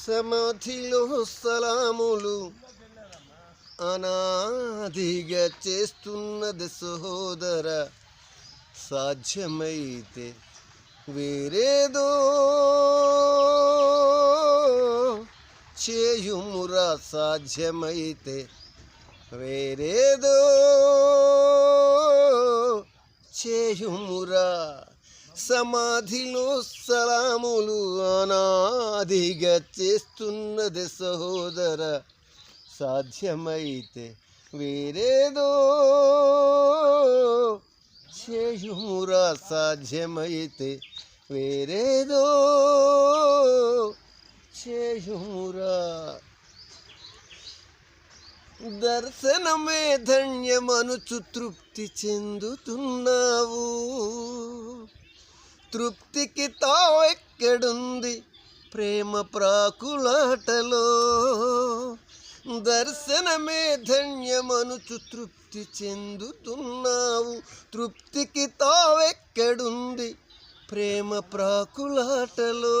సమాధిలో సలాములు అనాదిగా చేస్తున్నది సహోదర సాధ్యమైతే వేరేదో చేయుమురా సాధ్యమైతే వేరేదో చేయుమురా సమాధిలో సలాములు అనాదిగా చేస్తున్నది సహోదర. సాధ్యమైతే వేరేదో చేయుమురా. సాధ్యమైతే వేరేదో చేయుమురా. దర్శనమే ధన్యమనుచు తృప్తి చెందుతున్నావు. తృప్తికి తావెక్కడుంది ప్రేమ ప్రాకులాటలో. దర్శనమే ధన్యమనుచు తృప్తి చెందుతున్నావు. తృప్తికి తావెక్కడుంది ప్రేమ ప్రాకులాటలో.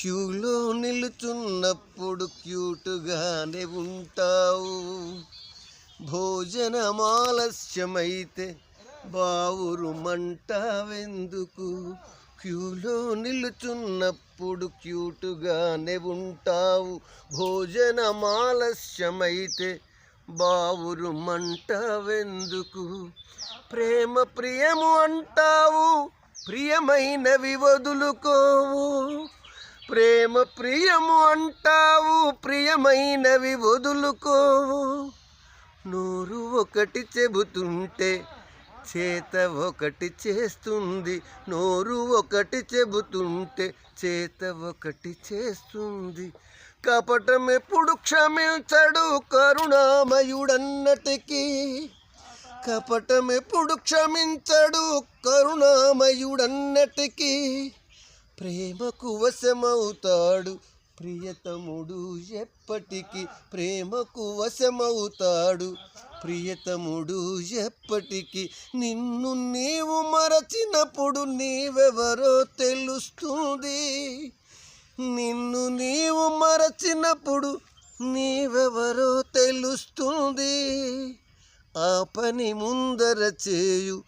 క్యూలో నిలుచున్నప్పుడు క్యూటుగానే ఉంటావు. భోజనం ఆలస్యమైతే బావురు మంటావెందుకు క్యూలో నిలుచున్నప్పుడు క్యూటుగానే ఉంటావు. భోజనం ఆలస్యమైతే బావురు మంటావెందుకు ప్రేమ ప్రియము అంటావు ప్రియమైనవి వదులుకోవు. ప్రేమ ప్రియము అంటావు ప్రియమైనవి వదులుకోవు. నోరు ఒకటి చెబుతుంటే చేత ఒకటి చేస్తుంది నోరు ఒకటి చెబుతుంటే చేత ఒకటి చేస్తుంది. కపటం ఎప్పుడు క్షమించడు కరుణామయుడన్నటికీ. కపటం ఎప్పుడు క్షమించడు కరుణామయుడన్నటికీ. ప్రేమకు వశమవుతాడు ప్రియతముడు ఎప్పటికీ. ప్రేమకు వశమవుతాడు ప్రియతముడు ఎప్పటికీ నిన్ను నీవు మరచినప్పుడు నీవెవరో తెలుస్తుంది. నిన్ను నీవు మరచినప్పుడు నీవెవరో తెలుస్తుంది. ఆ పని ముందర చేయు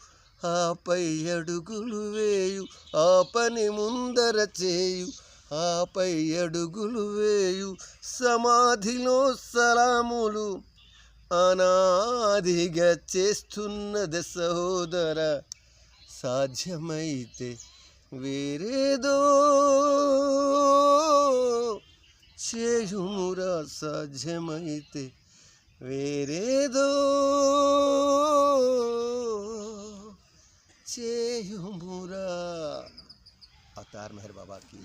ఆపై అడుగులు వేయు. ఆ పని ముందర చేయు ఆపై అడుగులు వేయు. సమాధిలో సలాములు అనాదిగా చేస్తున్నది సహోదర సాధ్యమైతే వేరేదో చేయుమురా సాధ్యమైతే వేరేదో చేయుమురా అవతార్ మెహర్ బాబా की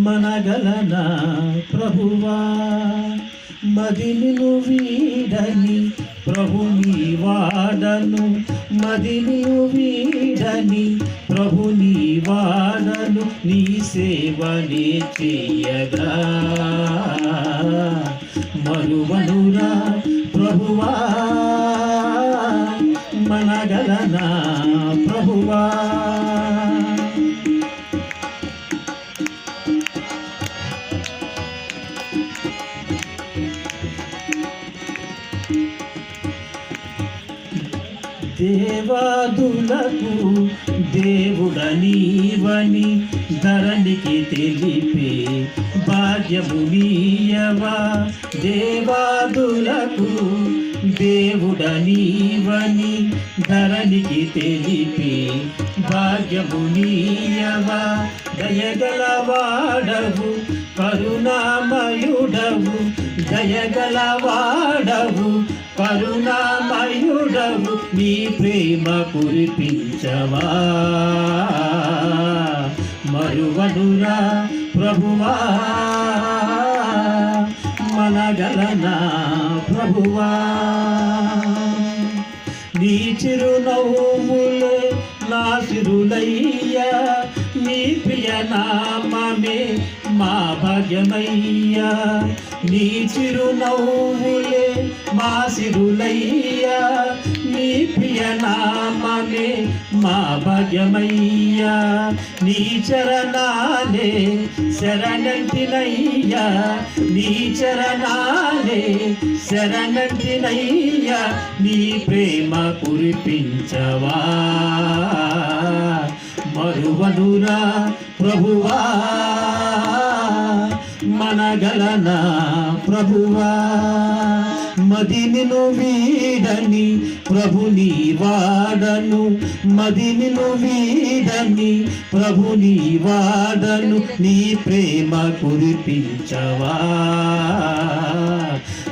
మనగలనా ప్రభువా? మదిలిను వీడని ప్రభు నీ వాడను. మదిలిను వీడని ప్రభు నీ వాడను. నీ సేవనే చెయ్యగా మరువనురా ప్రభువా. ధరణికి తెలిపే భాగ్యము నీయవా దేవాదులకు దేవుడనీవని ధరణికి తెలిపి భాగ్యము నీయవా దయగలవాడవు కరుణామయుడవు దయగలవాడవు కరుణామయుడవు నీ ప్రేమ కురిపించవా? మరువనురా ప్రభువా. మనగలనా ప్రభువా. నీ చిరునవ్వులే నా సిరులయ్యా నీ ప్రియ నామమే మా భాగ్యమయ్యా. నీ చిరునవ్వులే మా సిరులయ్యా నీ ప్రియ నామమే మా భాగ్యమయ్యా. నీ చరణాలే శరణంటినయ్యా నీ చరణాలే శరణంటినయ్యా నీ ప్రేమ కురిపించవా. మరువనురా ప్రభువా. మనగలనా ప్రభువా. మదినిను వీడని ప్రభుని వాడను. మదినిను వీడని ప్రభుని వాడను. నీ ప్రేమ కురిపించవా?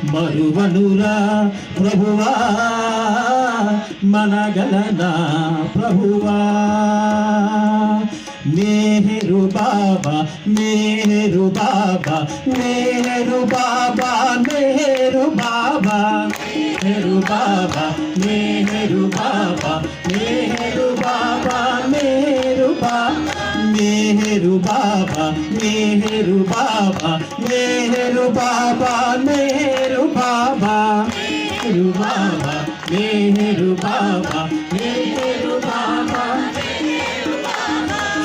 మరువనురా ప్రభువా మనగలనా ప్రభువా? మేరు బాబా మేరు బాబా మేరు బాబా మేరు బాబా. బాబా మేరు బాబా మేరు బాబా మేరు బాబా మేరు బాబా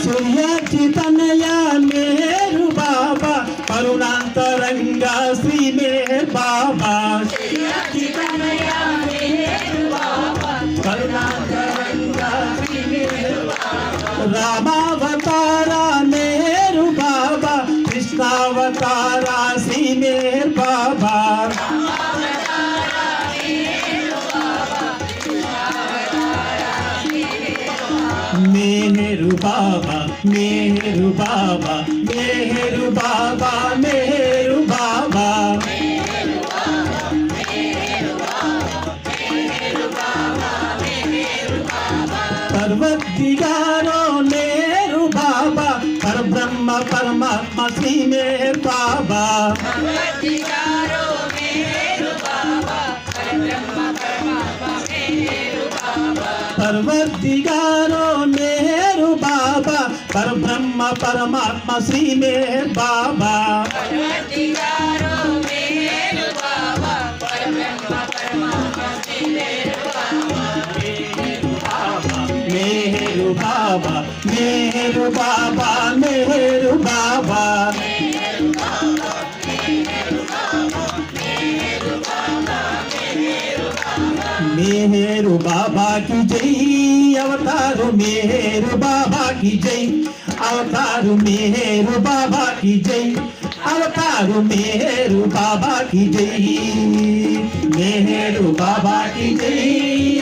సూర్యాచి తనయ मेहरू बाबा मेहरू बाबा मेहरू बाबा पर्वत दिगारो मेहरू बाबा पर ब्रह्म परमात्मा श्री मेहर बाबा पर्वत दिगारो పరబ్రహ్మ పరమాత్మ శ్రీ మేర్ బాబా. మేరు బాబా మేరు బాబా మేరు బాబా. మేహేరు బాబాకి జై అవతారు మేహేరు బాబాకి జై అవతారు మేహేరు బాబాకి జై అవతారు మేహేరు బాబాకి జై. మేహేరు బాబాకి జై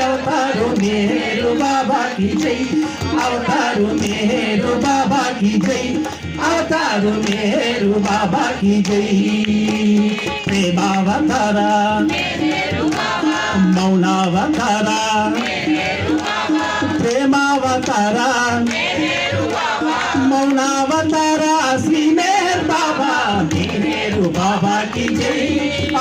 అవతారు మేహేరు బాబాకి జై అవతారు మేహేరు బాబాకి జై అవతారు మేహేరు బాబాకి జై. ప్రేమావతారా. ప్రేమావతార ప్రేమావతార. మౌనావతార. శ్రీమేర్ బాబా. మేరు బాబా కి జై.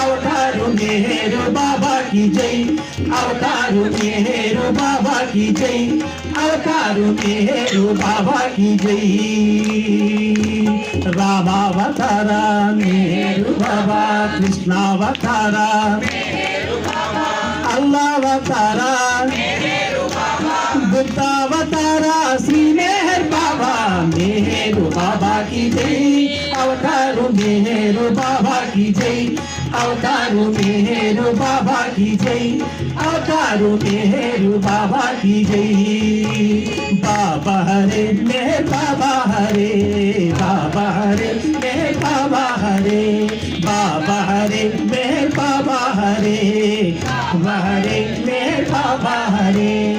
అవతారు మేరు బాబా కి జై. అవతారు మేరు బాబా కి జై. అవతారు మేరు బాబా కి జై. రామావతార. మేరు బాబా. కృష్ణావతార. అల్లావతారా గుప్తావతారా? శ్రీ మెహర్ బాబా మెహరు బాబా కి జై. అవతారు మెహరు బాబా కి జై. అవతారు మెహరు బాబా కి జై. అవతారు మెహరు బాబా కి జై. బాబా హరే మెహర్ బాబా హరే. బాబా హరే మెహర్ బాబా హరే. బాబా హరే మెహర్ బాబా హరే. বাবা রে মের বাবা রে